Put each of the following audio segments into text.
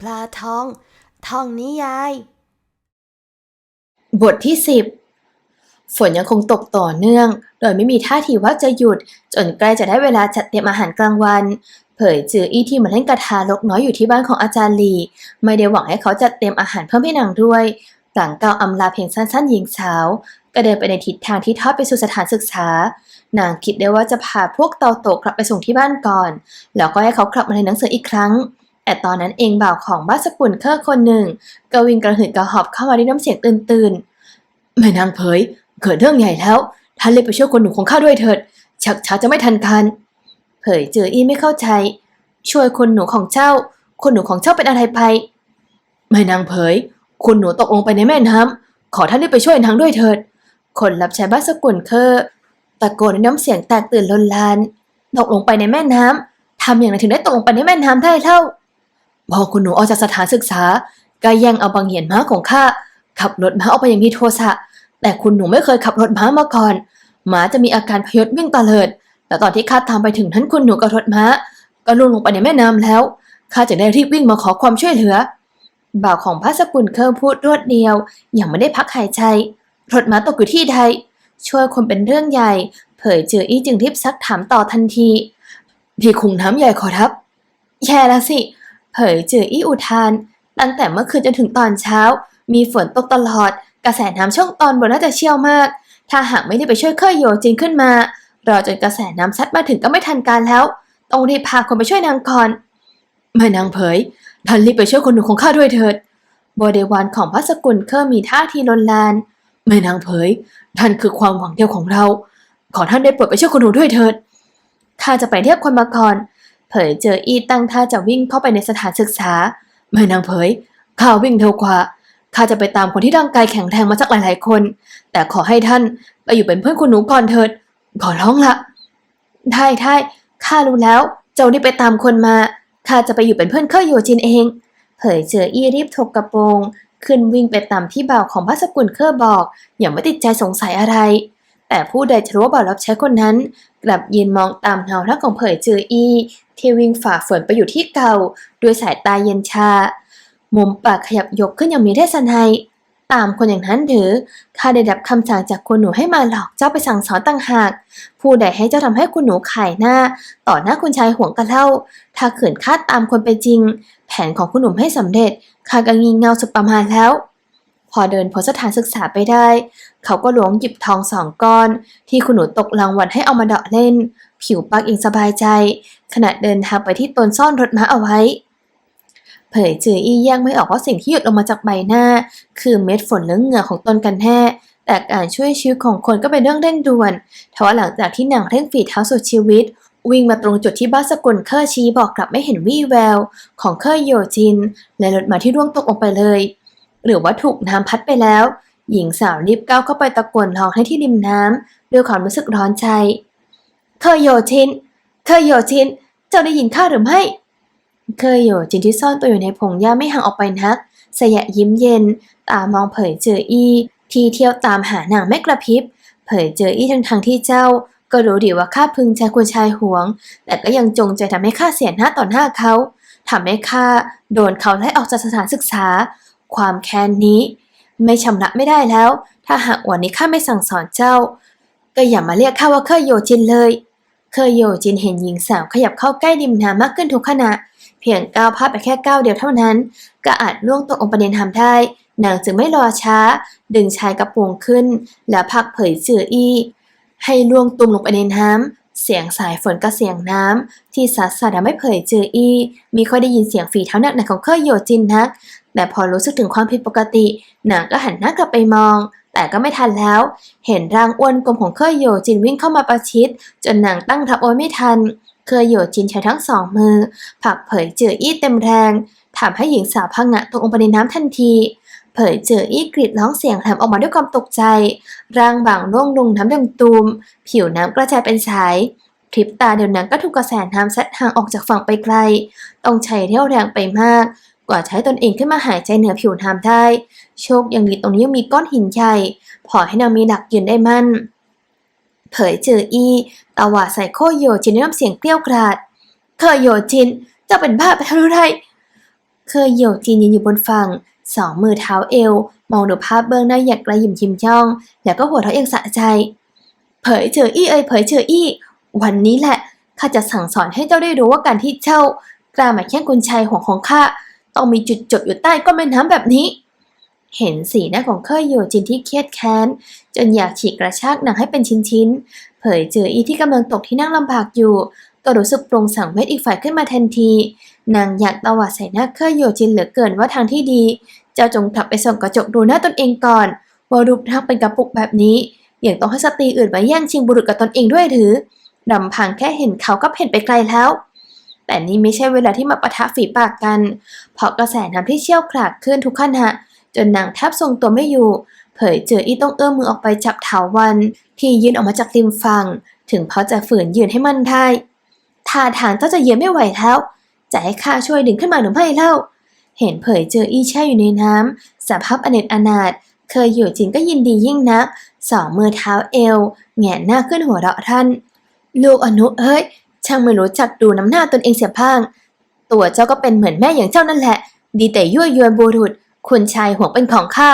ปลาทอง ทองนิยาย บทที่สิบฝนยังคงตกต่อเนื่อง โดยไม่มีท่าทีว่าจะหยุด จนใกล้จะได้เวลาจัดเตรียมอาหารกลางวัน เผยจืออี้ที่มาเล่นกระทาลกน้อยอยู่ที่บ้านของอาจารย์ลี ไม่ได้หวังให้เขาจัดเตรียมอาหารเพิ่มให้นางด้วยหลังกล่าวอำลาเพียงสั้นๆหญิงสาว ก็เดินไปในทิศทางที่ทอดไปสู่สถานศึกษา นางคิดได้ว่าจะพาพวกเตาโตกลับไปส่งที่บ้านก่อน แล้วก็ให้เขากลับมาในหนังสืออีกครั้ง แต่ตอนนั้นเองบ่าวของบ้านสกุลเคอร์คนหนึ่งก็วิ่งกระหืดกระหอบเข้ามาด้วยน้ำเสียงตื่นๆแม่นางเผยเกิดเรื่องใหญ่แล้ว ท่านเลยไปช่วยคนหนุ่มของข้าด้วยเถิด ชักช้าจะไม่ทันการ เผยเจออี้ไม่เข้าใจ ช่วยคนหนูของเจ้า คนหนูของเจ้าเป็นอะไรไปแม่นางเผยคุณหนูตกลงไปในแม่น้ำขอท่านรีบไปช่วยนางด้วยเถิด คนรับใช้บ้านสกุลเคอร์ตะโกนด้วยน้ำเสียงแตกตื่นลนลานตกลงไปในแม่น้ำทำอย่างไรถึงได้ตกลงไปในแม่น้ำได้เล่าพอคุณหนูออกจากสถานศึกษาก็แย่งเอาบางเหียนม้าของข้าขับรถม้าออกไปอย่างมีโทสะแต่คุณหนูไม่เคยขับรถม้ามาก่อนม้าจะมีอาการพยศวิ่งตะเลิดแต่ตอนที่ข้าตามไปถึงนั้นคุณหนูกับรถม้า ก็ล่วงลงไปในแม่น้ำแล้วข้าจะได้รีบวิ่งมาขอความช่วยเหลือบ่าวของพระสกุลเคอร์พูดรวดเดียว อย่างไม่ได้พักหายใจ รถม้าตกอยู่ที่ใด ช่วยคนเป็นเรื่องใหญ่ เผยเจออี้จึงรีบซักถามต่อทันทีที่คุงน้ำใหญ่ขอรับ แย่แล้วสิ เผยเจออี้อุทาน ตั้งแต่เมื่อคืนจนถึงตอนเช้า มีฝนตกตลอด กระแสน้ำช่องตอนบนน่าจะเชี่ยวมาก ถ้าหากไม่ได้ไปช่วยเคยโยจินขึ้นมา รอจนกระแสน้ำซัดมาถึงก็ไม่ทันการแล้ว ต้องรีบพาคนไปช่วยนางก่อนแม่นางเผย ท่านรีบไปช่วยคนหนุ่มของข้าด้วยเถิด บริวารของพระสกุลเคอมีท่าทีลนลาน แม่นางเผย ท่านคือความหวังเดียวของเรา ขอท่านได้โปรดไปช่วยคนหนูด้วยเถิดข้าจะไปเรียกคนมาก่อน เผยเจออีตั้งท่าจะวิ่งเข้าไปในสถานศึกษา แม่นางเผย ข้าวิ่งเร็วกว่า ข้าจะไปตามคนที่ร่างกายแข็งแรงมาสักหลายๆคน แต่ขอให้ท่านไปอยู่เป็นเพื่อนคุณหนูก่อนเถิด ขอร้องละได้ได้ข้ารู้แล้ว เจ้านี่ไปตามคนมา ข้าจะไปอยู่เป็นเพื่อนเคอโยจินเอง เผยเจออี้รีบถกกระโปรง ขึ้นวิ่งไปตามที่บ่าวของพระสกุลเคอบอก อย่างไม่ติดใจสงสัยอะไร แต่ผู้ใดจะรู้ว่าบ่าวรับใช้คนนั้น กลับยืนมองตามเงาร่าของเผยเจออีที่วิ่งฝ่าฝนไปอยู่ที่เก่า ด้วยสายตาเย็นชา มุมปากขยับยกขึ้นอย่างมีเทศนัยตามคนอย่างนั้นหรือข้าได้รับคำสั่งจากคุณหนูให้มาหลอกเจ้าไปสั่งสอนต่างหาก ผู้ใดให้เจ้าทำให้คุณหนูขายหน้า ต่อหน้าคุณชายห่วงกันเล่า ถ้าขืนคาดตามคนไปจริง แผนของคุณหนุ่มให้สำเร็จข้าก็งีเงาสุดประมาณแล้ว พอเดินพ้นสถานศึกษาไปได้ เขาก็หลวงหยิบทองสองก้อน ที่คุณหนูตกรางวัลให้เอามาเดาะเล่น ผิวปักอิงสบายใจ ขณะเดินทางไปที่ตนซ่อนรถม้าเอาไว้ เผยจืออี้แยกไม่ออกว่าสิ่งที่หยดลงมาจากใบหน้า คือเม็ดฝนหรือเหงื่อของตนกันแน่แต่การช่วยชีวิตของคนก็เป็นเรื่องเร่งด่วนทว่าหลังจากที่นางเร่งฝีเท้าสุดชีวิต วิ่งมาตรงจุดที่บ้านสกุลเคอร์ชี้บอกกลับไม่เห็นวี่แวว ของเคอร์โยจิน และรถมาที่ร่วงตกลงไปเลย หรือว่าถูกน้ำพัดไปแล้ว หญิงสาวรีบก้าวเข้าไปตะโกนร้องให้ที่ริมน้ำด้วยความรู้สึกร้อนใจ เคอร์โยจิน เคอร์โยจิน เจ้าได้ยินข้าหรือไม่ เคอร์โยจินที่ซ่อนตัวอยู่ในพงหญ้าไม่ห่างออกไปนักสยะยิ้มเย็น ตามองเผยเจออี้ที่เที่ยวตามหานางไม่กระพริบ เผยเจออี้ทั้งทางที่เจ้า ก็รู้ดีว่าข้าพึงใจคุณชายหวง แต่ก็ยังจงใจทำให้ข้าเสียหน้าต่อหน้าเขาทำให้ข้าโดนเขาไล่ออกจากสถานศึกษา ความแค้นนี้ ไม่ชำระไม่ได้แล้ว ถ้าหากวันนี้ข้าไม่สั่งสอนเจ้า ก็อย่ามาเรียกข้าว่าเคยโยจินเลย เคยโยจินเห็นหญิงสาวขยับเข้าใกล้ริมน้ำมากขึ้นทุกขณะ เพียงก้าวพลาดไปแค่ก้าวเดียวเท่านั้น ก็อาจล่วงตกองประเด็นทำได้นางจึงไม่รอช้า ดึงชายกระโปรงขึ้น แล้วพักเผยเจืออี้ ให้ล่วงตุ่มลงไปในน้ำ เสียงสายฝนกับเสียงน้ำ ที่สัดสาดทำให้เผยเจืออี้ มีค่อยได้ยินเสียงฝีเท้าหนักๆของเคยโยจินนัก แต่พอรู้สึกถึงความผิดปกตินางก็หันหน้ากลับไปมอง แต่ก็ไม่ทันแล้ว เห็นร่างอ้วนกลมของเคยโยจินวิ่งเข้ามาประชิด จนนางตั้งรับโอยไม่ทัน เคยโยจินใช้ทั้งสองมือผลักเผยเจืออี้เต็มแรงทำให้หญิงสาวพังงะตกลงไปในน้ำทันที เผยเจออี้กรีดร้องเสียงแหลมออกมาด้วยความตกใจ ร่างบางร่วงลงน้ำดังตูม ผิวน้ำกระจายเป็นสายพริบตาเดียวนั้นก็ถูกกระแสน้ำซัดห่างออกจากฝั่งไปไกล ต้องใช้เรี่ยวแรงไปมาก กว่าให้ตนเองขึ้นมาหายใจเหนือผิวน้ำได้ โชคยังดีตรงนี้ยังมีก้อนหินใหญ่พอให้นางมีหลักยืนได้มั่น เผยเจออีตาวาดใส่โคโยจินด้วยน้ำเสียงเกลี้ยวกราดเคยโยจินจะเป็นบ้าไปทำไร เคยโย่จินยืนอยู่บนฝั่ง สองมือเท้าเอว มองดูภาพเบื้องหน้าอยางกระยิมยิมย่อง แล้วก็หัวเราะอย่างสะใจ เผยเจออี้เอ้ยเผยเจออี้ วันนี้แหละข้าจะสั่งสอนให้เจ้าได้รู้ว่าการที่เจ้ากล้ามาแข่งกุญชัยห่วของข้าต้องมีจุดจบอยู่ใต้ก้นแม่น้ำแบบนี้ เห็นสีหน้าของเคยโยจินที่เครียดแค้น จนอยากฉีกกระชากหนางให้เป็นชิ้นๆ เผยเจออีที่กำลังตกที่นั่งลำบากอยู่ ก็รู้สึกปรงสั่งเวชอีกฝ่ายขึ้นมาทันที นางอยากตวาดใส่หน้าเคยโยจินเหลือเกินว่าทางที่ดี เจ้าจงกลับไปส่องกระจกดูหน้าตนเองก่อนว่ารูปร่างเป็นกระปุกแบบนี้ยังต้องให้สตรีอื่นมาแย่งชิงบุรุษกับตนเองด้วยหรือรำพังแค่เห็นเขาก็เห็นไปไกลแล้ว แต่นี่ไม่ใช่เวลาที่มาปะทะฝีปากกัน เพราะกระแสน้ำที่เชี่ยวกรากขึ้นทุกขณะจนนางแทบทรงตัวไม่อยู่ เผยเจออีต้องเอื้อมมือออกไปจับเถาวัน ที่ยืนออกมาจากริมฝั่ง ถึงเพราะจะฝืนยืนให้มันได้ท่าทางเจ้าจะเยืนไม่ไหวแล้ว จะให้ข้าช่วยดึงขึ้นมาหรือไม่เล่า เห็นเผยเจออีแช่อยู่ในน้ำสภาพอเนจอนาถเคยอยู่จริงก็ยินดียิ่งนัก สองมือเท้าเอวแหงหน้าขึ้นหัวเราะท่าน ลูกอนุเอ้ย ช่างไม่รู้จักดูน้ำหน้าตนเองเสียบ้าง ตัวเจ้าก็เป็นเหมือนแม่อย่างเจ้านั่นแหละ ดีแต่ยั่วยวนบุรุษคุณชายห่วงเป็นของข้า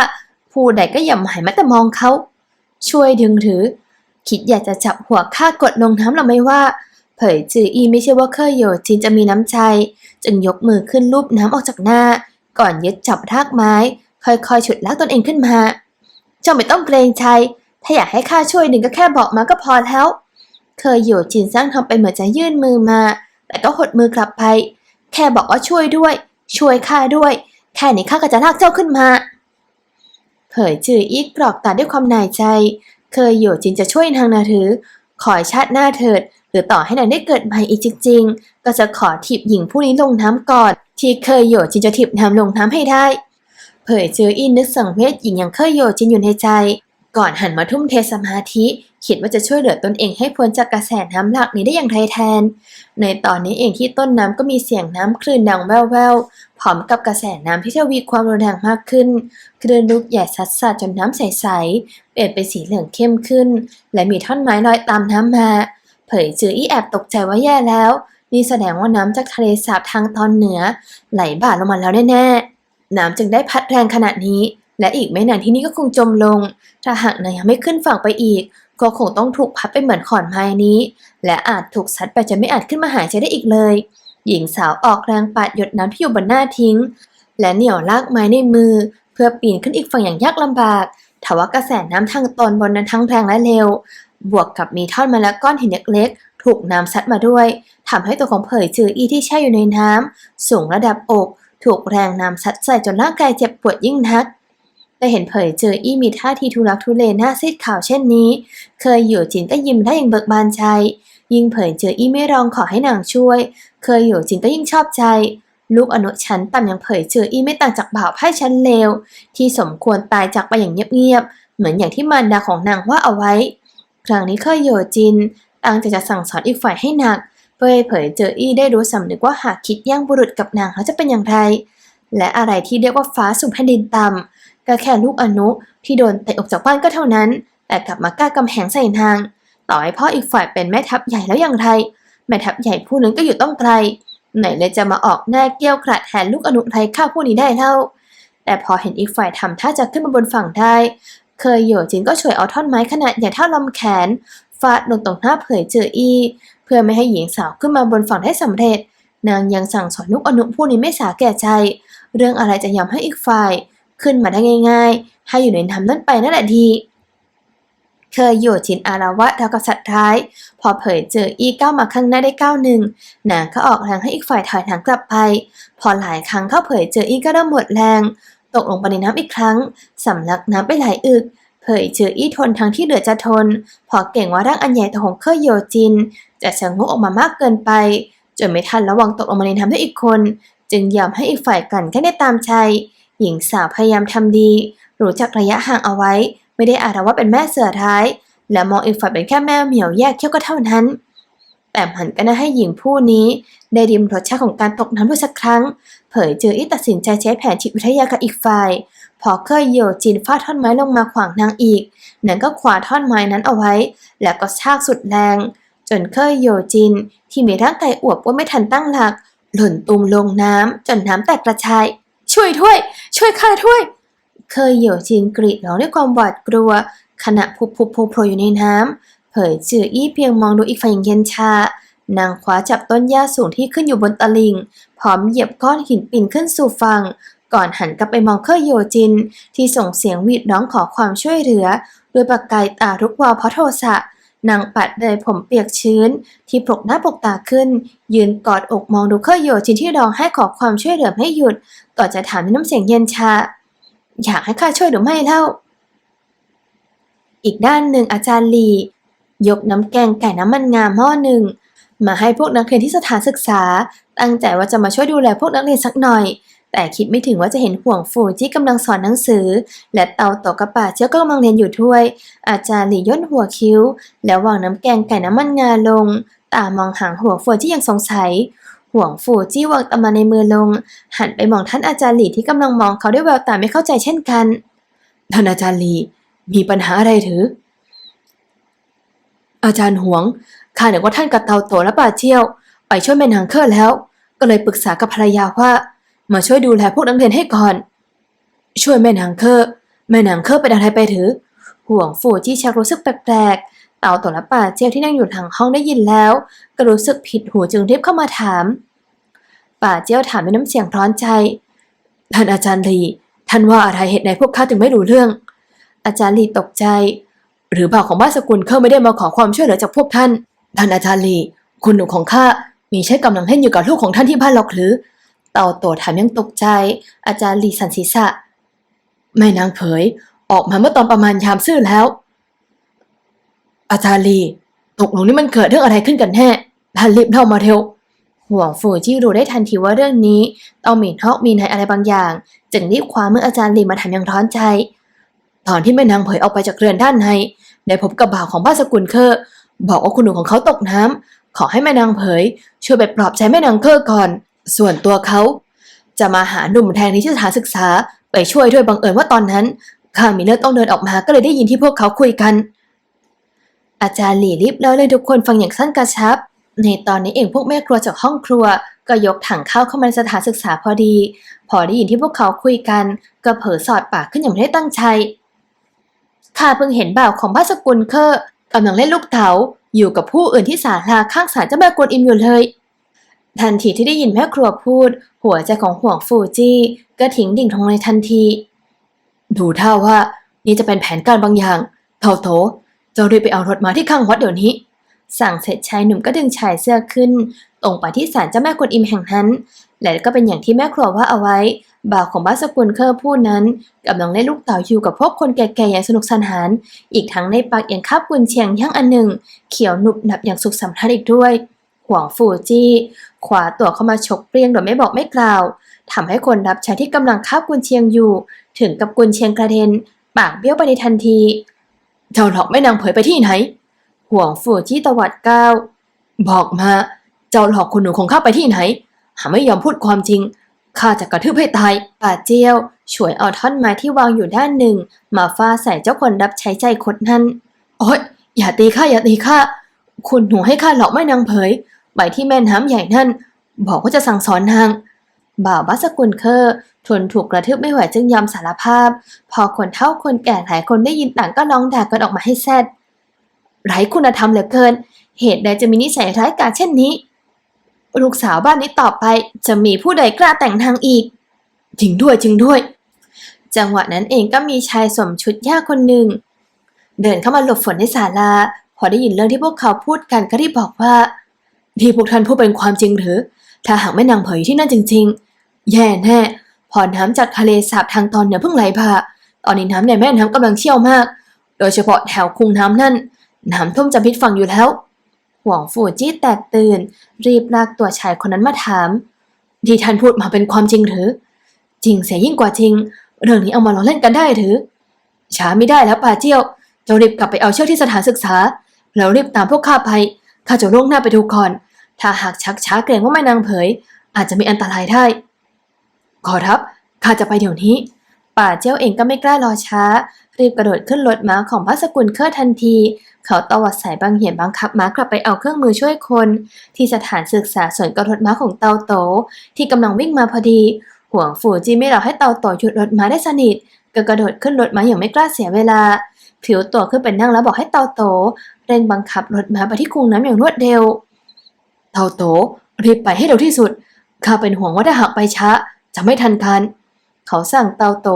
ผู้ใดก็อย่าหมายแม้แต่มองเขา ช่วยดึงถือ คิดอยากจะจับหัวข้ากดลงน้ำเราไม่ว่า ผยจืออีไม่ใช่ว่าเคยโยจินจะมีน้ำใจ จึงยกมือขึ้นลูบน้ำออกจากหน้า ก่อนยึดจับรากไม้ ค่อยๆฉุดลากตนเองขึ้นมา เจ้าไม่ต้องเกรงใจ ถ้าอยากให้ข้าช่วยดึงก็แค่บอกมาก็พอแล้ว เคยอยู่จินสร้างทำเป็นเหมือนจะยื่นมือมา แต่ก็หดมือกลับไป แค่บอกว่าช่วยด้วย ช่วยข้าด้วย แค่นี้ข้าก็จะลากเจ้าขึ้นมาเผยจืออีกกรอกตาด้วยความหน่ายใจ เคยอยู่จินจะช่วยนางนาถือ ขอชาติหน้าเถิด หรือต่อให้นางได้เกิดใหม่อีกจริง ๆ ก็จะขอถีบหญิงผู้นี้ลงน้ำก่อน ที่เคยโยจินจะถีบน้ำลงน้ำให้ได้ เผยเจออินนึกสังเวชหญิงอย่างเคยโยจินอยู่ในใจ ก่อนหันมาทุ่มเทสมาธิ คิดว่าจะช่วยเหลือตนเองให้พ้นจากกระแสน้ำหลักนี้ได้อย่างไทยแทน ในตอนนี้เองที่ต้นน้ำก็มีเสียงน้ำคลื่นดังแว่วๆพร้อมกับกระแสน้ำที่ทวีความรุนแรงมากขึ้นคลื่นลูกใหญ่ซัดสาดจนน้ำใสๆเปลี่ยนเป็นสีเหลืองเข้มขึ้น และมีท่อนไม้ลอยตามน้ำมา ผยจืออี้แอบตกใจว่าแย่แล้ว นี่แสดงว่าน้ำจากทะเลสาบทางตอนเหนือ ไหลบ่าลงมาแล้วแน่ๆ น้ำจึงได้พัดแรงขนาดนี้ และอีกไม่นานที่นี่ก็คงจมลง ถ้าหากนายยังไม่ขึ้นฝั่งไปอีก ก็คงต้องถูกพัดไปเหมือนขอนไม้นี้ และอาจถูกซัดไปจนไม่อาจขึ้นมาหายใจได้อีกเลย หญิงสาวออกแรงปาดหยดน้ำที่อยู่บนหน้าทิ้ง และเหนี่ยวลากไม้ในมือ เพื่อปีนขึ้นอีกฝั่งอย่างยากลำบากทว่ากระแสน้ำทางตอนบนนั้นทั้งแรงและเร็ว บวกกับมีท่อนไม้และก้อนหินเล็กๆ ถูกน้ำซัดมาด้วยทำให้ตัวของเผยจืออีที่แช่อยู่ในน้ำสูงระดับอก ถูกแรงน้ำซัดใส่จนร่างกายเจ็บปวดยิ่งนักแต่เห็นเผยเจออี้มีท่าทีทุลักทุเลหน้าซีดขาวเช่นนี้ เคยอยู่จินก็ยิ้มได้อย่างเบิกบานใจ ยิ่งเผยเจออี้ไม่ร้องขอให้นางช่วย เคยอยู่จินก็ยิ่งชอบใจ ลูกอนุชันต่ำอย่างเผยเจออี้ไม่ต่างจากบ่าวไพ่ชั้นเลว ที่สมควรตายจากไปอย่างเงียบๆ เหมือนอย่างที่มารดาของนางว่าเอาไว้ ครั้งนี้เคยโยจินตั้งใจจะสั่งสอนอีกฝ่ายให้หนัก เพื่อให้เผยเจออี้ได้รู้สำนึกว่าหากคิดย่งบุรุษกับนางเขาจะเป็นอย่างไร และอะไรที่เรียกว่าฟ้าสู่แผ่นดินต่ำก็แค่ลูกอนุที่โดนเตะออกจากบ้านก็เท่านั้น แต่กลับมากล้ากำแหงใส่นาง ต่อให้พ่ออีกฝ่ายเป็นแม่ทัพใหญ่แล้วอย่างไร แม่ทัพใหญ่ผู้นั้นก็อยู่ต้องไกลไหนเลยจะมาออกหน้าเกี้ยวกระดแทนลูกอนุไรข้าผู้นี้ได้เล่า แต่พอเห็นอีกฝ่ายทำท่าจะขึ้นมาบนฝั่งได้ เคยโยจินก็ช่วยเอาท่อนไม้ขนาดใหญ่เท่าลำแขนฟาดลงตรงหน้าเผยเจออี เพื่อไม่ให้หญิงสาวขึ้นมาบนฝั่งได้สำเร็จ นางยังสั่งสอนลูกอนุผู้นี้ไม่สาแก่ใจ เรื่องอะไรจะยอมให้อีกฝ่าย ขึ้นมาได้ง่าย ๆ ให้อยู่ในน้ำนั่นไปนั่นแหละดีเคยโยจินอารวะรากับสัตว์ร้าย พอเผยเจออีก้าวมาข้างหน้าได้ก้าวหนึ่งนางก็ออกแรงให้อีกฝ่ายถอยหลังกลับไป พอหลายครั้งเข้าเผยเจออีก็เริ่มหมดแรง ตกลงไปในน้ำอีกครั้ง สำลักน้ำไปหลายอึก เผยเจออี้ทนทั้งที่เหลือจะทน พอเก่งว่าร่างอันใหญ่โตของเคยโยจิน จะชะงกออกมามากเกินไป จนไม่ทันระวังตกลงมาในน้ำด้วยอีกคน จึงยอมให้อีกฝ่ายกันแค่ได้ตามใจ หญิงสาวพยายามทำดี รู้จักระยะห่างเอาไว้ ไม่ได้อาจว่าเป็นแม่เสือร้าย และมองอีกฝ่ายเป็นแค่แม่เหมียวแยกเขี้ยวก็เท่านั้นแต่มันก็น่าให้หญิงผู้นี้ ได้ริมรสชาติของการตกน้ำด้วยสักครั้ง เผยเจออีตัดสินใจใช้แผนจิตวิทยากับอีกฝ่าย พอเคยโยจินฟาดท่อนไม้ลงมาขวางนางอีกนางก็คว้าท่อนไม้นั้นเอาไว้ แล้วก็ชากสุดแรง จนเคยโยจิน ที่มีร่างกายอวบว่าไม่ทันตั้งหลัก หล่นตุมลงน้ำจนน้ำแตกกระชาย ช่วยด้วย ช่วยข้าด้วย เคยโยจินกรีดร้องด้วยความหวาดกลัว ขณะพุบพุบโผล่โผล่อยู่ในน้ำเผยจืออี้เพียงมองดูอีกฝ่ายอย่างเย็นชา นางคว้าจับต้นหญ้าสูงที่ขึ้นอยู่บนตลิ่งพร้อมเหยียบก้อนหินปีนขึ้นสู่ฝั่ง ก่อนหันกลับไปมองเคยโยจิน ที่ส่งเสียงหวีดร้องขอความช่วยเหลือ ด้วยประกายตารุกวาวเพราะโทสะนางปัดเลยผมเปียกชื้น ที่ปลกหน้าปกตาขึ้น ยืนกอดอกมองดูเคยโยจินที่ร้องให้ขอความช่วยเหลือไม่หยุด ก่อนจะถามด้วยน้ำเสียงเย็นชา อยากให้ข้าช่วยหรือไม่เล่า อีกด้านหนึ่งอาจารย์ลียกน้ำแกงไก่น้ำมันงาหม้อหนึ่ง มาให้พวกนักเรียนที่สถานศึกษา ตั้งใจว่าจะมาช่วยดูแลพวกนักเรียนสักหน่อย แต่คิดไม่ถึงว่าจะเห็นห่วงฟูงที่กำลังสอนหนังสือ และเตาตกกระป่าเชื้อก็กำลังเรียนอยู่ด้วย อาจารย์หลีย่นหัวคิ้ว แล้ววางน้ำแกงไก่น้ำมันงาลง ตามองหางห่วงฟูที่ยังสงสัยห่วงฟูจี้วางตามาในมือลง หันไปมองท่านอาจารย์หลีที่กำลังมองเขาด้วยแววตาไม่เข้าใจเช่นกัน ท่านอาจารย์หลีมีปัญหาอะไรหรือ อาจารย์หวง ข้านึกว่าท่านกับเตาโตและป่าเชี่ยว ไปช่วยแม่นางเคอร์แล้ว ก็เลยปรึกษากับภรรยาว่า มาช่วยดูแลพวกนักเรียนให้ก่อน ช่วยแม่นางเคอร์แม่นางเคอร์เป็นอะไรไปหรือ ห่วงฟูจี้ชักรู้สึกแปลกๆ เต่าโตและป่าเจียวที่นั่งอยู่หลังห้องได้ยินแล้ว ก็รู้สึกผิดหูจึงรีบเข้ามาถาม ป่าเจียวถามด้วยน้ำเสียงร้อนใจ ท่านอาจารย์ลีท่านว่าอะไรเหตุใดพวกข้าถึงไม่รู้เรื่อง อาจารย์ลีตกใจ หรือบ่าวของบ้านสกุลเคอร์ไม่ได้มาขอความช่วยเหลือจากพวกท่าน ท่านอาจารย์ลีคุณหนูของข้ามีใช้กำลังเล่นอยู่กับลูกของท่านที่บ้านหรอกหรือ เต่าโตถามยังตกใจ อาจารย์ลีสันศีษะแม่นางเผย ออกมาเมื่อตอนประมาณยามซื่อแล้ว อาจารย์ลีตกลงนี่มันเกิดเรื่องอะไรขึ้นกันแน่ท่านรีบเล่ามาเร็วห่วงฟูจี้รู้ได้ทันทีว่าเรื่องนี้ต้องมีนอกมีในอะไรบางอย่าง จึงรีบคว้ามืออาจารย์ลีมาถามอย่างร้อนใจ ตอนที่แม่นางเผยออกไปจากเรือนด้านในได้พบกับบ่าวของบ้านสกุลเคอร์ บอกว่าคุณหนูของเขาตกน้ำขอให้แม่นางเผย ช่วยไปปลอบใจแม่นางเคอร์ก่อน ส่วนตัวเขา จะมาหาหนุ่มแทงที่สถานศึกษาไปช่วยด้วยบังเอิญว่าตอนนั้นข้ามีเลือดต้องเดินออกมาก็เลยได้ยินที่พวกเขาคุยกัน อาจารย์หลี่รีบเล่าเลยทุกคนฟังอย่างสั้นกระชับ ในตอนนี้เองพวกแม่ครัวจากห้องครัว ก็ยกถังข้าวเข้ามาในสถานศึกษาพอดี พอได้ยินที่พวกเขาคุยกัน ก็เผลอสอดปากขึ้นอย่างไม่ได้ตั้งใจข้าเพิ่งเห็นบ่าวของบ้านสกุลเคอร์ กำลังเล่นลูกเต๋าอยู่กับผู้อื่นที่ศาลาข้างศาลเจ้าแม่กวนอิมอยู่เลย ทันทีที่ได้ยินแม่ครัวพูด หัวใจของห่วงฟูจี้ก็ทิ้งดิ่งลงในทันที ดูท่าว่านี่จะเป็นแผนการบางอย่างเท่าโถเจ้ารีบไปเอารถมาที่ข้างวัดเดี๋ยวนี้ สั่งเสร็จชายหนุ่มก็ดึงชายเสื้อขึ้นตรงไปที่ศาลเจ้าแม่กวนอิมแห่งนั้น และก็เป็นอย่างที่แม่ครัวว่าเอาไว้ บ่าวของบ้านสกุลเคอร์ผู้นั้นกำลังเล่นลูกเต๋าอยู่กับพวกคนแก่ๆอย่างสนุกสนาน อีกทั้งในปากยังคาบกุนเชียงย่างอันหนึ่ง เขียวหนุบหนับอย่างสุขสำราญอีกด้วย หวงฟูจี้ขวาตัวเข้ามาฉกเปรี้ยงโดยไม่บอกไม่กล่าวทำให้คนรับใช้ที่กำลังคาบกุนเชียงอยู่ ถึงกับกุนเชียงกระเด็นปากเบี้ยวไปในทันทีเจ้าหลอกแม่นางเผยไปที่ไหนห่วงฟูจี้ตวัดก้าวบอกมา เจ้าหลอกคุณหนูของข้าไปที่ไหน หาไม่ยอมพูดความจริง ข้าจะกระทืบให้ตายป่าเจียวช่วยเอาท่อนไม้ที่วางอยู่ด้านหนึ่ง มาฟาใส่เจ้าคนรับใช้ใจคดนั้น โอ๊ย อย่าตีข้าอย่าตีข้า คุณหนูให้ข้าหลอกแม่นางเผย ไปที่แม่น้ำใหญ่นั่น บอกว่าจะสั่งสอนนาง บ่าวบัสกุลเคอร์ทนถูกกระทืบไม่ไหวจึงยอมสารภาพ พอคนเฒ่าคนแก่หลายคนได้ยินต่างก็ร้องด่ากันออกมาให้แซดไร้คุณธรรมเหลือเกิน เหตุใดจะมีนิสัยร้ายกาจเช่นนี้ ลูกสาวบ้านนี้ต่อไปจะมีผู้ใดกล้าแต่งทางอีก จริงด้วยจริงด้วย จังหวะนั้นเองก็มีชายสวมชุดยาคนหนึ่ง เดินเข้ามาหลบฝนในศาลา พอได้ยินเรื่องที่พวกเขาพูดกันก็รีบบอกว่าที่พวกท่านพูดเป็นความจริงหรือ ถ้าหากแม่นางเผยที่นั่นจริง ๆ แย่แน่พอน้ำจากทะเลสาบทางตอนเหนือเพิ่งไหลผ่าตอนนี้น้ำในแม่น้ำกำลังเชี่ยวมาก โดยเฉพาะแถวคุงน้ำนั่น น้ำท่วมจะมิดฝั่งอยู่แล้ว หวงฟูจี้แตกตื่น รีบลากตัวชายคนนั้นมาถาม ที่ท่านพูดมาเป็นความจริงหรือ จริงเสียยิ่งกว่าจริง เรื่องนี้เอามาล้อเล่นกันได้หรือ ช้าไม่ได้แล้วป่าเจี้ยวเจ้ารีบกลับไปเอาเชือกที่สถานศึกษา แล้วรีบตามพวกข้าไปข้าจะล่วงหน้าไปดูก่อน ถ้าหากชักช้าเกรงว่าแม่นางเผย อาจจะมีอันตรายได้ ขอรับข้าจะไปเดี๋ยวนี้ ป่าเจ้าเองก็ไม่กล้ารอช้า รีบกระโดดขึ้นรถม้าของพระสกุลเครือทันที เขาตวัดสายบางเหียนบังคับม้ากลับไปเอาเครื่องมือช่วยคน ที่สถานศึกษาสวนกระรถม้าของเตาโต ที่กำลังวิ่งมาพอดี ห่วงฝูจีไม่รอให้เตาโตหยุดรถม้าได้สนิทก็กระโดดขึ้นรถม้าอย่างไม่กล้าเสียเวลา ผิวตัวขึ้นไปนั่งแล้วบอกให้เตาโต เร่งบังคับรถม้าไปที่คูน้ำอย่างรวดเร็ว เตาโตรีบไปให้เร็วที่สุดข้าเป็นห่วงว่าถ้าหากไปช้าจะไม่ทันการ เขาสั่งเตาโต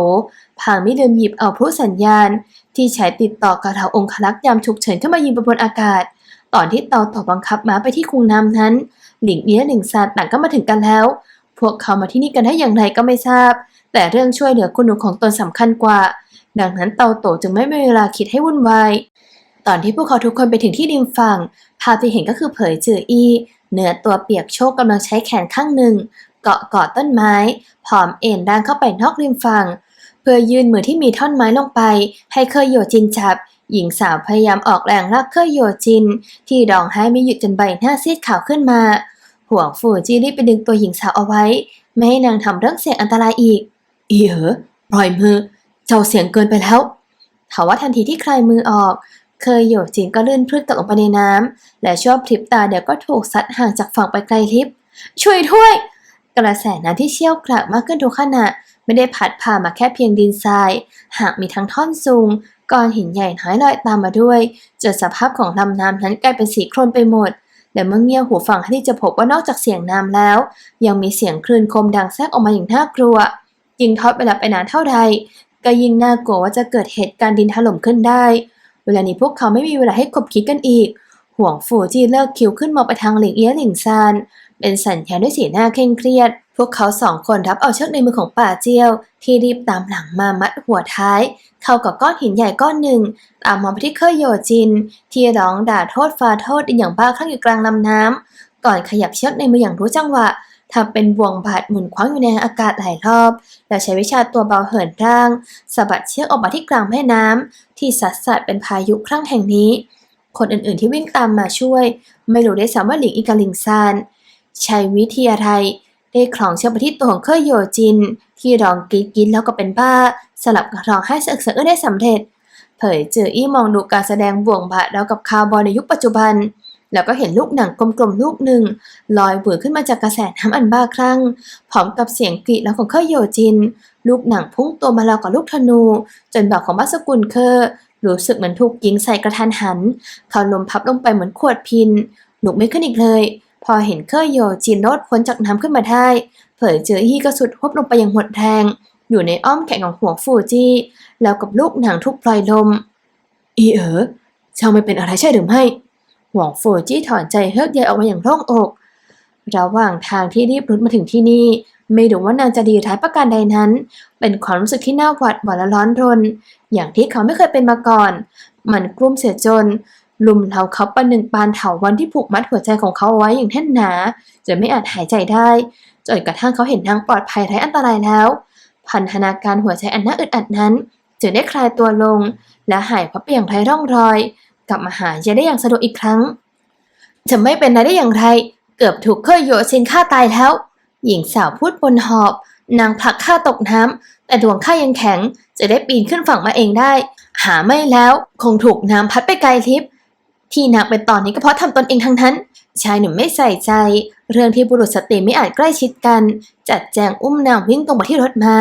พางไม่ลืมหยิบเอาพลุสัญญาณ ที่ใช้ติดต่อกับเหล่าองครักษ์ยามฉุกเฉินขึ้นมายิงไปบนอากาศ ตอนที่เตาโตบังคับม้าไปที่คูน้ำนั้น หลิงเอี้ยหลิงซานต่างก็มาถึงกันแล้ว พวกเขามาที่นี่กันได้อย่างไรก็ไม่ทราบ แต่เรื่องช่วยเหลือคุณหนูของตนสำคัญกว่า ดังนั้นเตาโตจึงไม่มีเวลาคิดให้วุ่นวายตอนที่พวกเขาทุกคนไปถึงที่ริมฝั่งภาพที่เห็นก็คือเผยจืออี้เนื้อตัวเปียกโชกกำลังใช้แขนข้างหนึ่ง เกาะเกาะต้นไม้ ผอมเอ็นร่างเข้าไปนอกริมฝั่ง เพื่อยื่นมือที่มีท่อนไม้ลงไป ให้เคยโยจินจับ หญิงสาวพยายามออกแรงลากเคยโยจิน ที่ร้องไห้ไม่หยุดจนใบหน้าซีดขาวขึ้นมา ห่วงฟูจีรีบไปดึงตัวหญิงสาวเอาไว้ ไม่ให้นางทำเรื่องเสี่ยงอันตรายอีก อีเหอปล่อยมือ เจ้าเสียงเกินไปแล้วถาว่าทันทีที่คลายมือออกเคยโยจินก็ลื่นพลึดตกลงไปในน้ำและชั่วพริบตาเดี๋ยวก็ถูกซัดห่างจากฝั่งไปไกลลิบช่วยด้วย กระแสน้ำที่เชี่ยวกรากมากขึ้นทุกขณะ ไม่ได้พัดพามาแค่เพียงดินทราย หากมีทั้งท่อนสูงก้อนหินใหญ่น้อยลอยตามมาด้วยจนสภาพของลำน้ำนั้นกลายเป็นสีโครนไปหมด และเมื่อเงี่ยหูฟังให้ที่จะพบว่านอกจากเสียงน้ำแล้ว ยังมีเสียงคลื่นคมดังแทรกออกมาอย่างน่ากลัว ยิ่งทอดเวลาไปนานเท่าใดก็ยิ่งน่ากลัวว่าจะเกิดเหตุการณ์ดินถล่มขึ้นได้ เวลานี้พวกเขาไม่มีเวลาให้คบคิดกันอีก ห่วงฟูจีเลิกคิวขึ้นมองไปทางหลิงเอี้ยหลิงซาน เป็นสัญญาณด้วยสีหน้าเคร่งเครียด พวกเขาสองคนรับเอาเชือกในมือของป่าเจียว ที่รีบตามหลังมามัดหัวท้าย เข้ากับก้อนหินใหญ่ก้อนหนึ่ง ตามมองไปที่เคยโยจิน ที่ร้องด่าโทษฟาโทษดินอย่างบ้าคลั่งอยู่กลางลำน้ำก่อนขยับเชือกในมืออย่างรู้จังหวะทำเป็นบ่วงบาดหมุนคว้างอยู่ในอากาศหลายรอบ แล้วใช้วิชาตัวเบาเหินร่างสะบัดเชือกออกมาที่กลางแม่น้ำที่สัดสัดเป็นพายุครั้งแห่งนี้ คนอื่นๆที่วิ่งตามมาช่วย ไม่รู้ได้สามว่าหลิงอีกาลิงซาน ใช้วิธีอะไรได้คล้องเชือกไปที่ตัวของเคยโยจิน ที่ร้องกรีดกรีดแล้วก็เป็นบ้า สลับกับร้องไห้สะอึกสะอื้นได้สำเร็จ เผยเจออี้มองดูการแสดงบ่วงบาดแล้วกับคาวบอยในยุคปัจจุบัน แล้วก็เห็นลูกหนังกลมๆลูกหนึ่งลอยเบือขึ้นมาจากกระแสน้ำอันบ้าคลั่งพร้อมกับเสียงกรีดแล้วของเคยโยจิน ลูกหนังพุ่งตัวมาแล้วกับลูกธนู จนบ่าของมัสกุลเคอร์รู้สึกเหมือนถูกยิงใส่กระทันหัน เขาลมพับลงไปเหมือนขวดพินลุกไม่ขึ้นอีกเลย พอเห็นเคอร์โยจินโลดพ้นจากน้ำขึ้นมาได้ เผยเจอฮีก็สุดฮบลงไปอย่างหดแรงอยู่ในอ้อมแขนของหัวฟูจี้แล้วกับลูกหนังทุกปลอยลม อีเอ๋อช่างไม่เป็นอะไรใช่หรือไม่หวงฟูจี้ถอนใจเฮือกใหญ่ออกมาอย่างโล่งอก ระหว่างทางที่รีบรุดมาถึงที่นี่ ไม่รู้ว่านางจะดีร้ายประการใดนั้น เป็นความรู้สึกที่น่าหวาดหวั่นและร้อนรน อย่างที่เขาไม่เคยเป็นมาก่อน มันกลุ้มเสียจน ลุมเราเขาประหนึ่งปานเถาวันที่ผูกมัดหัวใจของเขาไว้อย่างแน่นหนาจนไม่อาจหายใจได้จนกระทั่งเขาเห็นนางปลอดภัยไร้อันตรายแล้ว พันธนาการหัวใจอันน่าอึดอัดนั้น จึงได้คลายตัวลง และหายพับไปอย่างไร้ร่องรอย กลับมาหายใจได้อย่างสะดวกอีกครั้ง จะไม่เป็นไรได้อย่างไร เกือบถูกเคยโยชินฆ่าตายแล้ว หญิงสาวพูดบนหอบ นางผลักข้าตกน้ำแต่ดวงข้ายังแข็ง จะได้ปีนขึ้นฝั่งมาเองได้ หาไม่แล้ว คงถูกน้ำพัดไปไกลทิพย์ ที่หนักเป็นตอนนี้ก็เพราะทำตนเองทั้งนั้น ชายหนุ่มไม่ใส่ใจ เรื่องที่บุรุษสตรีไม่อาจใกล้ชิดกัน จัดแจงอุ้มนางวิ่งตรงมาที่รถม้า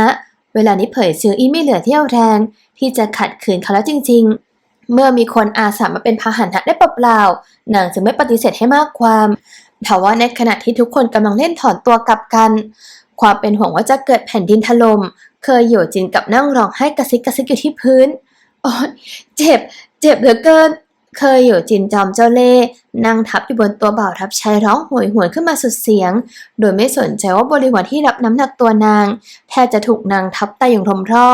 เวลานี้เผยซื้ออีไม่เหลือเที่ยวแรง ที่จะขัดขืนเขาแล้วจริง ๆ เมื่อมีคนอาสามาเป็นพาหนะได้เปล่าๆนางจึงไม่ปฏิเสธให้มากความแต่ว่าในขณะที่ทุกคนกำลังเล่นถอนตัวกลับกัน ความเป็นห่วงว่าจะเกิดแผ่นดินถล่มเคยอยู่จินกับนั่งร้องไห้กระซิกกระซิกอยู่ที่พื้นโอ้ยเจ็บ เจ็บเหลือเกิน เคยอยู่จินจอมเจ้าเล่นั่งทับอยู่บนตัวบ่าวทับชายร้องโหยหวนขึ้นมาสุดเสียง โดยไม่สนใจว่าบริวารที่รับน้ำหนักตัวนาง แทบจะถูกนางทับตายอย่างรมร่อ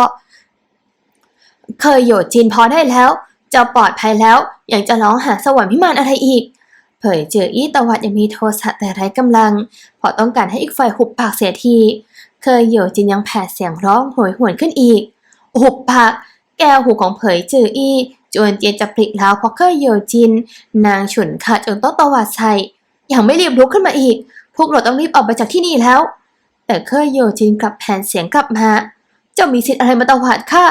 เคยอยู่จินพอได้แล้วจ้าปลอดภัยแล้วยังจะร้องหาสวรรค์พิมานอะไรอีก เผยเจออี้ตะวัดยังมีโทสะแต่ไร้กำลังพราะต้องการให้อีกฝ่ายหุบปากเสียที เคยอยู่จินยังแผดเสียงร้องโหยหวนขึ้นอีกหุบปาก แก้วหูของเผยเจืออี้ จวนเจียนจะปลิกแล้วพราะเคยโยจิน นางฉุนขาดจนต้องตวาดใส่ยังไม่รีบลุกขึ้นมาอีก พวกเราต้องรีบออกไปจากที่นี่แล้ว แต่เคยโยจินกลับแผนเสียงกลับมาเจ้ามีสิทธิ์อะไรมาตวาดข้า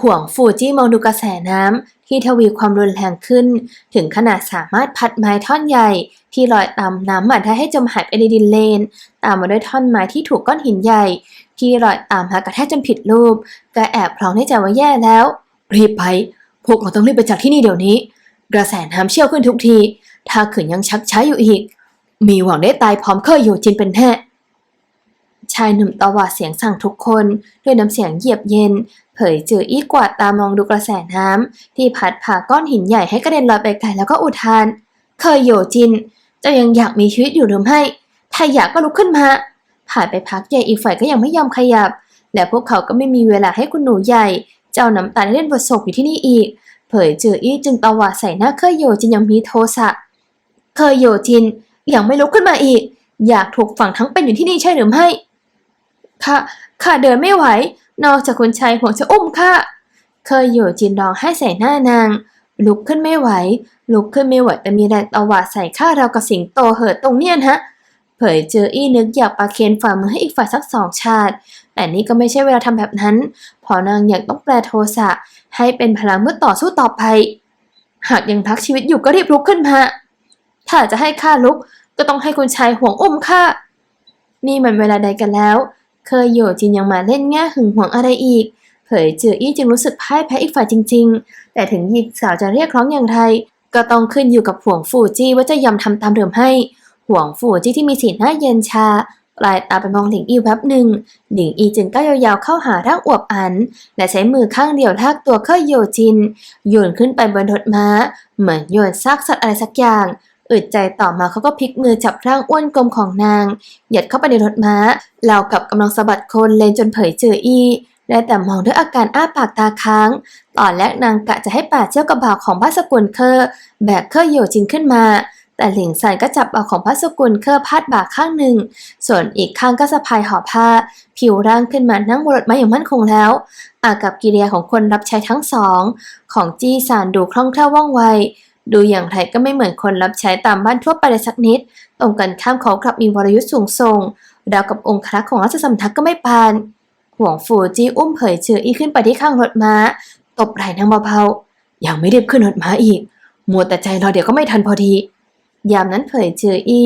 ห่วงฟูจี้มองดูกระแสน้ำที่ทวีความรุนแรงขึ้น ถึงขนาดสามารถพัดไม้ท่อนใหญ่ ที่ลอยตามน้ำมาได้ให้จมหายไปในดินเลน ตามมาด้วยท่อนไม้ที่ถูกก้อนหินใหญ่ ที่ลอยตามหากระแทกจนผิดรูปก็แอบพลองในใจว่าแย่แล้ว รีบไป พวกเราต้องรีบไปจากที่นี่เดี๋ยวนี้ กระแสน้ำเชี่ยวขึ้นทุกที ถ้าขืนยังชักช้าอยู่อีก มีหวังได้ตายพร้อมเคยโยจินเป็นแน่ชายหนุ่มตวาดเสียงสั่งทุกคนด้วยน้ำเสียงเยียบเย็น เผยเจออีกกวาดตามองดูกระแสน้ำที่พัดผ่าก้อนหินใหญ่ให้กระเด็นลอยไปไกลแล้วก็อุทาน เคยโยจินจ้ายังอยากมีชีวิตอยู่หรือไม่ถ้าอยากก็ลุกขึ้นมา ผ่านไปพักใหญ่อีกฝ่ายก็ยังไม่ยอมขยับ และพวกเขาก็ไม่มีเวลาให้คุณหนูใหญ่ จ้าน้ำตาลเล่นบทศกอยู่ที่นี่อีก เผยเจออี้จึงตวาดใส่หน้าเคยโยจินย่างมีโทสะ เคยโยจินยังไม่ลุกขึ้นมาอีก อยากถูกฝังทั้งเป็นอยู่ที่นี่ใช่หรือไม่ข้าข้าเดินไม่ไหว นอกจากคุณชายห่วงจะอุ้มข้าเคยโยจินร้องไห้ใส่หน้านาง ลุกขึ้นไม่ไหว ลุกขึ้นไม่ไหวแต่มีแรงตวาดใส่ข้าเรากับสิงโตเหอะตรงเนี้ยนะเผยเจออี้นึกอยากปาเคนฝ่ามือให้อีกฝ่ายสักสองชาติ แต่นี่ก็ไม่ใช่เวลาทำแบบนั้น พอนางอยากต้องแปลโทสะให้เป็นพลังเมื่อต่อสู้ต่อไป หากยังพักชีวิตอยู่ก็รีบลุกขึ้นมา ถ้าจะให้ข้าลุกก็ต้องให้คุณชายห่วงอุ้มข้า นี่มันเวลาใดกันแล้ว เคยโยจินยังมาเล่นแง่หึงหวงอะไรอีก เผยเจืออี้จึงรู้สึกพ่ายแพ้อีกฝ่ายจริง ๆ แต่ถึงหญิงสาวจะเรียกร้องอย่างไร ก็ต้องขึ้นอยู่กับห่วงฟูจี้ว่าจะยอมทำตามเดิมให้ ห่วงฟูจี้ที่มีสีหน้าเย็นชา ปลายตาไปมองหลิงอีแวบหนึ่ง หลิงอีจึงก้าวยาวๆเข้าหาร่างอวบอัน และใช้มือข้างเดียวลากตัวเคยโยจิน โยนขึ้นไปบนรถม้า เหมือนโยนซากสัตว์อะไรสักอย่างอึดใจต่อมาเขาก็พลิกมือจับร่างอ้วนกลมของนาง หยัดเข้าไปในรถม้าเราวกับกำลังสะบัดโคนเลนจนเผยเจออีได้แต่มองด้วยอาการอ้าปากตาค้าง ตอนแรกนางกะจะให้ป่าเชี่ยวกับบ่าวของพระสกุลเคอร์แบกเคอร์โยจินขึ้นมา แต่หลิงซันก็จับบ่าของพระสกุลเคอร์พาดบ่าข้างหนึ่ง ส่วนอีกข้างก็สะพายห่อผ้า ผิวร่างขึ้นมานั่งบนรถม้าอย่างมั่นคงแล้ว อากับกิริยาของคนรับใช้ทั้งสอง ของจี้ซานดูคล่องแคล่วว่องไว ดูอย่างไรก็ไม่เหมือนคนรับใช้ตามบ้านทั่วไปเลยสักนิด ตรงกันข้ามเขากลับมีวรยุทธ์สูงส่งราวกับองค์ครักของราชสำนักก็ไม่ปาน ห่วงฟูจี้อุ้มเผยเชืออีขึ้นไปที่ข้างรถม้า ตบไหล่นางเบาๆยังไม่รีบขึ้นรถม้าอีกมัวแต่ใจรอเดี๋ยวก็ไม่ทันพอดี ยามนั้นเผยเจออี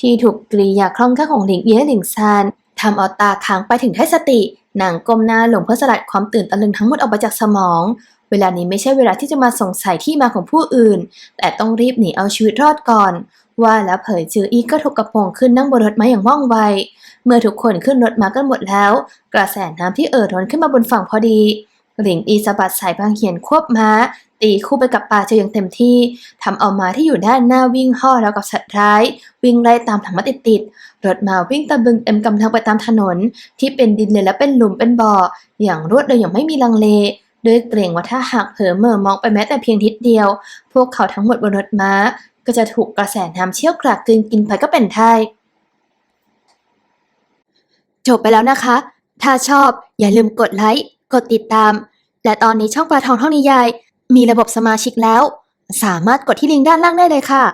ที่ถูกกริยาคล่องแคล่วของหลิงเอี้ยหลิงซานทำเอาตาค้างไปถึงได้สตินางก้มหน้าลงเพื่อสลัดความตื่นตะลึงทั้งหมดออกไปจากสมอง เวลานี้ไม่ใช่เวลาที่จะมาสงสัยที่มาของผู้อื่น แต่ต้องรีบหนีเอาชีวิตรอดก่อน ว่าแล้วเผยเจออีก็ถูกกระโปงขึ้นนั่งบนรถม้าอย่างว่องไว เมื่อทุกคนขึ้นรถมากันหมดแล้ว กระแสน้ำที่เอ่อท้นขึ้นมาบนฝั่งพอดี หลิงอีสะบัดสายบางเหียนควบม้า ตีคู่ไปกับป่าเจออย่างเต็มที่ทำเอาม้าที่อยู่ด้านหน้าวิ่งห่อแล้วกับสัตว์ร้าย วิ่งไล่ตามถังมาติดๆรถม้าวิ่งตะบึงเต็มกำลังไปตามถนน ที่เป็นดินเลยและเป็นหลุมเป็นบ่อ อย่างรวดเร็วอย่างไม่มีลังเลด้วยเกรงว่าถ้าหากเผลอเมื่อมองไปแม้แต่เพียงทิศเดียว พวกเขาทั้งหมดบนรถม้า ก็จะถูกกระแสน้ำเชี่ยวกรากกลืนกินไปก็เป็นไทยจบไปแล้วนะคะ ถ้าชอบอย่าลืมกดไลค์ กดติดตาม และตอนนี้ช่องปลาทองท่องนิยาย มีระบบสมาชิกแล้ว สามารถกดที่ลิงก์ด้านล่างได้เลยค่ะ